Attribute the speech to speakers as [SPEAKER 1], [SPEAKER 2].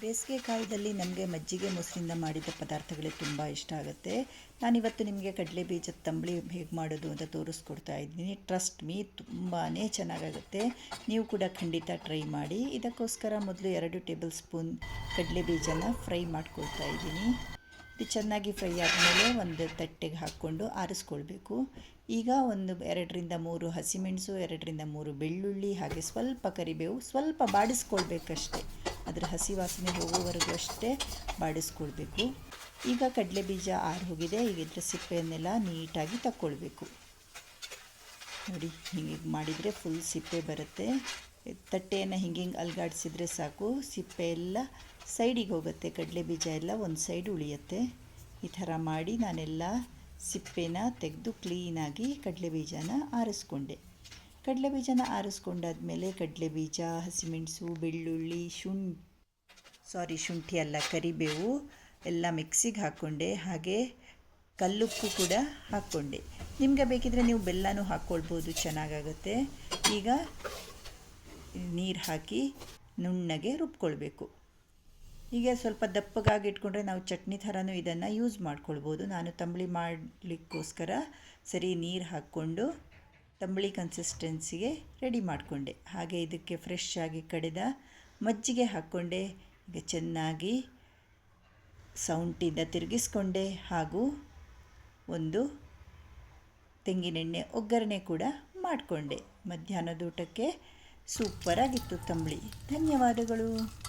[SPEAKER 1] ಬೇಸಿಗೆ ಕಾಲದಲ್ಲಿ ನಮಗೆ ಮಜ್ಜಿಗೆ, ಮೊಸರಿಂದ ಮಾಡಿದ ಪದಾರ್ಥಗಳೇ ತುಂಬ ಇಷ್ಟ ಆಗುತ್ತೆ. ನಾನಿವತ್ತು ನಿಮಗೆ ಕಡಲೆ ಬೀಜದ ತಂಬಳಿ ಹೇಗೆ ಮಾಡೋದು ಅಂತ ತೋರಿಸ್ಕೊಡ್ತಾ ಇದ್ದೀನಿ. ಟ್ರಸ್ಟ್ ಮೀ ತುಂಬಾ ಚೆನ್ನಾಗಾಗುತ್ತೆ. ನೀವು ಕೂಡ ಖಂಡಿತ ಟ್ರೈ ಮಾಡಿ. ಇದಕ್ಕೋಸ್ಕರ ಮೊದಲು ಎರಡು ಟೇಬಲ್ ಸ್ಪೂನ್ ಕಡಲೆ ಬೀಜನ ಫ್ರೈ ಮಾಡ್ಕೊಳ್ತಾ ಇದ್ದೀನಿ. ಇದು ಚೆನ್ನಾಗಿ ಫ್ರೈ ಆದಮೇಲೆ ಒಂದು ತಟ್ಟೆಗೆ ಹಾಕ್ಕೊಂಡು ಆರಿಸ್ಕೊಳ್ಬೇಕು. ಈಗ ಒಂದು ಎರಡರಿಂದ ಮೂರು ಹಸಿಮೆಣಸು ಎರಡರಿಂದ ಮೂರು ಬೆಳ್ಳುಳ್ಳಿ, ಹಾಗೆ ಸ್ವಲ್ಪ ಕರಿಬೇವು, ಸ್ವಲ್ಪ ಬಾಡಿಸ್ಕೊಳ್ಬೇಕಷ್ಟೆ. ಅದರ ಹಸಿ ವಾಸನೆ ಹೋಗುವವರೆಗೂ ಅಷ್ಟೇ ಬಾಡಿಸ್ಕೊಳ್ಬೇಕು. ಈಗ ಕಡಲೆ ಬೀಜ ಆರು ಹೋಗಿದೆ. ಈಗ ಇದ್ರ ಸಿಪ್ಪೆಯನ್ನೆಲ್ಲ ನೀಟಾಗಿ ತಕ್ಕೊಳ್ಬೇಕು. ನೋಡಿ, ಹಿಂಗೆ ಮಾಡಿದರೆ ಫುಲ್ ಸಿಪ್ಪೆ ಬರುತ್ತೆ. ತಟ್ಟೆಯನ್ನು ಹಿಂಗೆ ಹಿಂಗೆ ಅಲ್ಗಾಡಿಸಿದ್ರೆ ಸಾಕು. ಸಿಪ್ಪೆ ಎಲ್ಲ ಸೈಡಿಗೆ ಹೋಗುತ್ತೆ. ಕಡಲೆ ಬೀಜ ಎಲ್ಲ ಒಂದು ಸೈಡ್ ಉಳಿಯುತ್ತೆ. ಈ ಥರ ಮಾಡಿ ನಾನೆಲ್ಲ ಸಿಪ್ಪೆನ ತೆಗೆದು ಕ್ಲೀನಾಗಿ ಕಡಲೆ ಬೀಜನ ಆರಿಸ್ಕೊಂಡೆ. ಕಡಲೆ ಬೀಜನ ಆರಿಸ್ಕೊಂಡಾದ್ಮೇಲೆ ಕಡಲೆ ಬೀಜ, ಹಸಿಮೆಣಸು, ಬೆಳ್ಳುಳ್ಳಿ ಶುಂ ಸಾರಿ ಶುಂಠಿ ಅಲ್ಲ, ಕರಿಬೇವು ಎಲ್ಲ ಮಿಕ್ಸಿಗೆ ಹಾಕ್ಕೊಂಡೆ. ಹಾಗೆ ಕಲ್ಲುಪ್ಪು ಕೂಡ ಹಾಕ್ಕೊಂಡೆ. ನಿಮಗೆ ಬೇಕಿದ್ರೆ ನೀವು ಬೆಲ್ಲನೂ ಹಾಕ್ಕೊಳ್ಬೋದು, ಚೆನ್ನಾಗಾಗುತ್ತೆ. ಈಗ ನೀರು ಹಾಕಿ ನುಣ್ಣಗೆ ರುಬ್ಕೊಳ್ಬೇಕು. ಈಗ ಸ್ವಲ್ಪ ದಪ್ಪಗಾಗಿ ಇಟ್ಕೊಂಡ್ರೆ ನಾವು ಚಟ್ನಿ ಥರನೂ ಇದನ್ನು ಯೂಸ್ ಮಾಡ್ಕೊಳ್ಬೋದು. ನಾನು ತಂಬಳಿ ಮಾಡಲಿಕ್ಕೋಸ್ಕರ ಸರಿ ನೀರು ಹಾಕ್ಕೊಂಡು ತಂಬಳಿ ಕನ್ಸಿಸ್ಟೆನ್ಸಿಗೆ ರೆಡಿ ಮಾಡಿಕೊಂಡೆ. ಹಾಗೆ ಇದಕ್ಕೆ ಫ್ರೆಶ್ ಆಗಿ ಕಡೆದ ಮಜ್ಜಿಗೆ ಹಾಕ್ಕೊಂಡೆ. ಈಗ ಚೆನ್ನಾಗಿ ಸೌಂಟಿಂದ ತಿರುಗಿಸ್ಕೊಂಡೆ. ಹಾಗೂ ಒಂದು ತೆಂಗಿನೆಣ್ಣೆ ಒಗ್ಗರಣೆ ಕೂಡ ಮಾಡಿಕೊಂಡೆ. ಮಧ್ಯಾಹ್ನದ ಊಟಕ್ಕೆ ಸೂಪರಾಗಿತ್ತು ತಂಬಳಿ. ಧನ್ಯವಾದಗಳು.